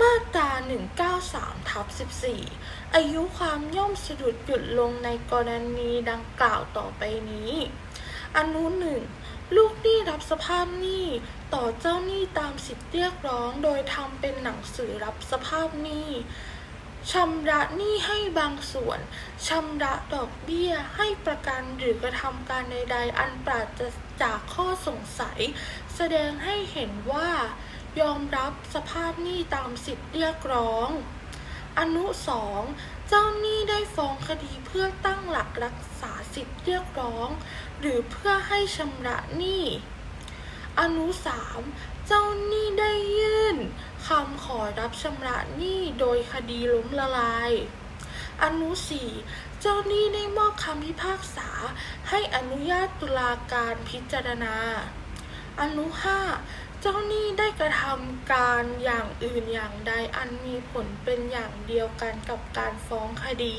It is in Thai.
มาตรา 193ทับ14 อายุความย่อมสะดุดหยุดลงในกรณีดังกล่าวต่อไปนี้ อนุหนึ่งลูกหนี้รับสภาพหนี้ต่อเจ้าหนี้ตามสิทธิเรียกร้อง โดยทำเป็นหนังสือรับสภาพหนี้ชำระหนี้ให้บางส่วน ชำระดอกเบี้ยให้ประกันหรือกระทำการใด ๆ อันปราศจากข้อสงสัย แสดงให้เห็นว่า ยอมรับสภาพหนี้ตามสิทธิเรียกร้อง อนุสองเจ้าหนี้ได้ฟ้องคดีเพื่อตั้งหลักรักษาสิทธิเรียกร้อง หรือเพื่อให้ชำระหนี้ อนุสามเจ้าหนี้ได้ยื่นคำขอรับชำระหนี้โดยคดีล้มละลาย อนุสี่เจ้าหนี้ได้มอบคำพิพากษาให้อนุญาตตุลาการพิจารณา อนุห้า เจ้าหนี้ได้กระทำการอย่างอื่นอย่างใดอันมีผลเป็นอย่างเดียวกันกับการฟ้องคดี